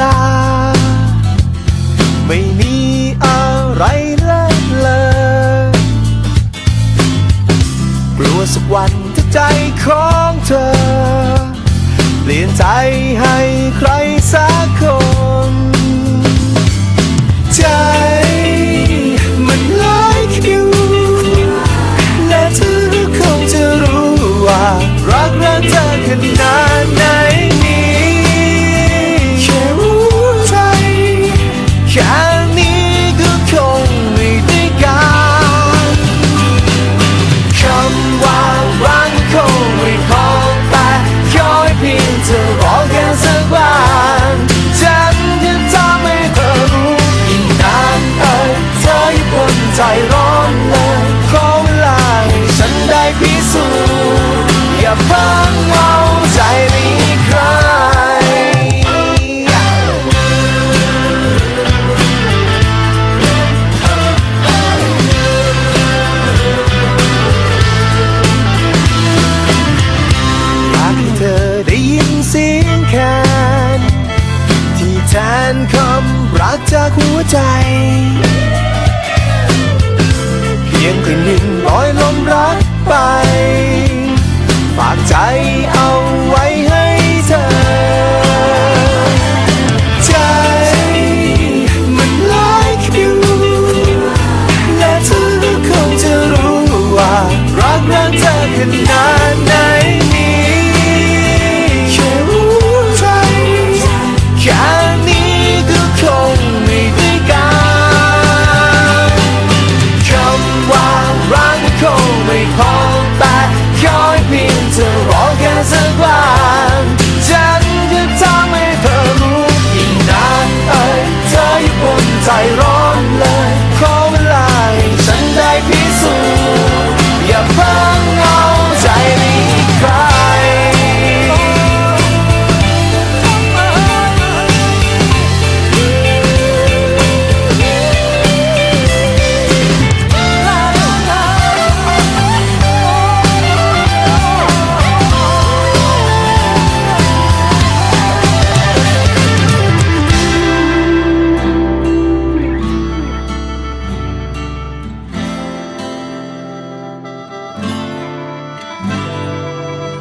ดา ไม่มีอะไรเลิศเลอกลัวสักวันถ้าใจของเธอ เปลี่ยนใจให้ใครสักคน ร้อนเลยขอเวลาให้ฉันได้พิสูจน์อย่าเพิ่งเอาใจไปใครอยากให้เธอได้ยินเสียงแคนที่แทนคำรักจากหัวใจ ยงแค่หนึ่งลอยลมรักไป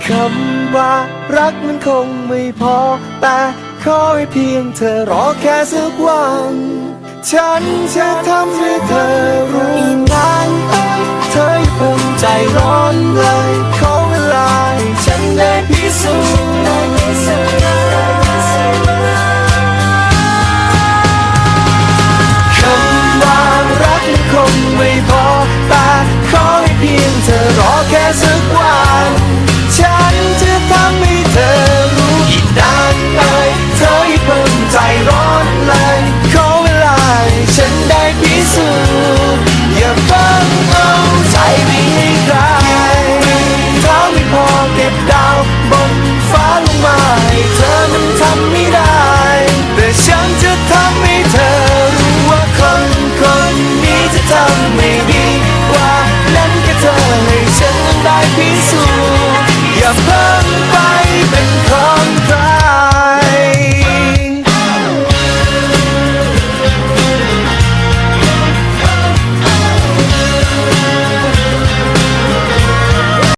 คำว่ารักมันคงไม่พอ แต่ขอให้เพียงเธอรอแค่สักวัน ฉันจะทำให้เธอรู้นานเอ้ยเธออย่าเพิ่งใจร้อนเลย ขอเวลาให้ฉันได้พิสูจน์